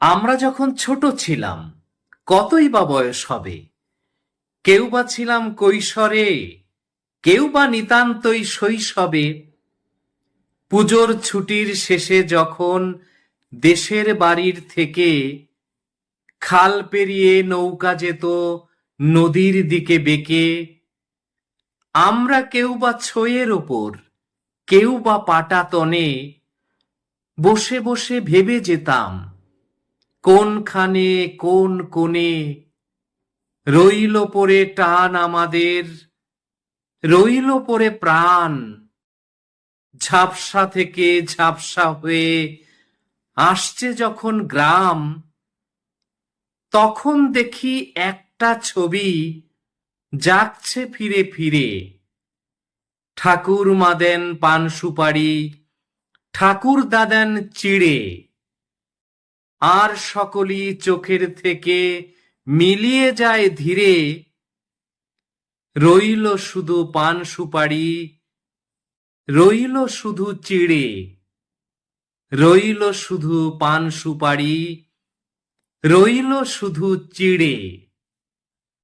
আমরা যখন ছোট ছিলাম, কতই বা বয়স হবে? কেউ বা ছিলাম কৈশোরে, কেউ বা নিতান্তই শৈশবে। পুজোর ছুটির শেষে যখন দেশের বাড়ির থেকে খাল পেরিয়ে নৌকা যেত নদীর দিকে বেঁকে, আমরা কেউ বা ছইয়ের ওপর, কেউ বা পাটাতনে বসে বসে ভেবে যেতাম। কোনখানে কোন কোণে রইল পরে টান আমাদের, রইল পরে প্রাণ। ঝাপসা থেকে ঝাপসা হয়ে আসছে যখন গ্রাম, তখন দেখি একটা ছবি যাচ্ছে ফিরে ফিরে। ঠাকুর মাদেন পান সুপারি ঠাকুর দাদেন চিড়ে। আর সকলই চোখের থেকে মিলিয়ে যায় ধীরে। রইল শুধু পান সুপারি, রইল শুধু চিড়ে, রইল শুধু পান সুপারি, রইল শুধু চিড়ে।